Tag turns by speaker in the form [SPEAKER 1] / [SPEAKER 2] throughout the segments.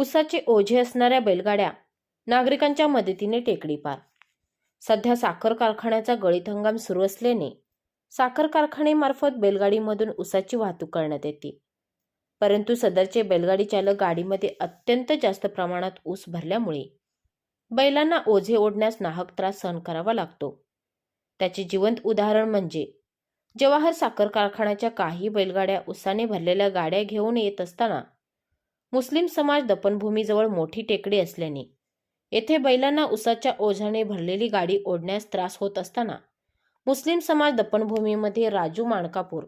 [SPEAKER 1] उसाचे ओझे असणाऱ्या बैलगाड्या नागरिकांच्या मदतीने टेकडी पार. सध्या साखर कारखान्याचा गळीत हंगाम सुरू असल्याने साखर कारखानेमार्फत बैलगाडीमधून उसाची वाहतूक करण्यात येते. परंतु सदरचे बैलगाडी चालक गाडीमध्ये अत्यंत जास्त प्रमाणात ऊस भरल्यामुळे बैलांना ओझे ओढण्यास नाहक त्रास सहन करावा लागतो. त्याचे जिवंत उदाहरण म्हणजे जवाहर साखर कारखान्याच्या काही बैलगाड्या उसाने भरलेल्या गाड्या घेऊन येत असताना मुस्लिम समाज दफनभूमीजवळ मोठी टेकडी असल्याने येथे बैलांना उसाच्या ओझाने भरलेली गाडी ओढण्यास त्रास होत असताना मुस्लिम समाज दफनभूमीमध्ये राजू माणकापूर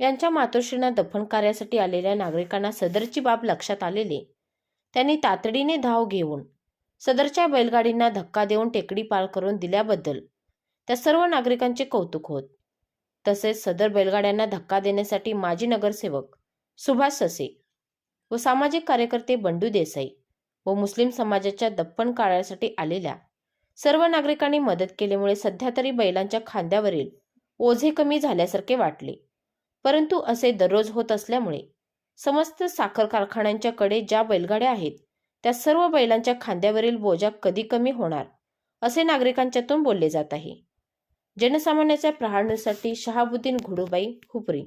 [SPEAKER 1] यांच्या मातोश्रींना दफन कार्यासाठी आलेल्या नागरिकांना सदरची बाब लक्षात आलेली त्यांनी तातडीने धाव घेऊन सदरच्या बैलगाडींना धक्का देऊन टेकडी पार करून दिल्याबद्दल त्या सर्व नागरिकांचे कौतुक होत. तसेच सदर बैलगाड्यांना धक्का देण्यासाठी माजी नगरसेवक सुभाष ससे व सामाजिक कार्यकर्ते बंडू देसाई व मुस्लिम समाजाच्या दप्पण काळासाठी आलेल्या. सर्व नागरिकांनी मदत केल्यामुळे सध्या तरी बैलांच्या खांद्यावरील ओझे कमी झाल्यासारखे वाटले. परंतु असे दररोज होत असल्यामुळे समस्त साखर कारखान्यांच्याकडे ज्या बैलगाड्या आहेत त्या सर्व बैलांच्या खांद्यावरील बोजा कधी कमी होणार असे नागरिकांच्यातून बोलले जात आहे. जनसामान्याच्या प्रहारण्यासाठी शहाबुद्दीन घुडूबाई हुपरी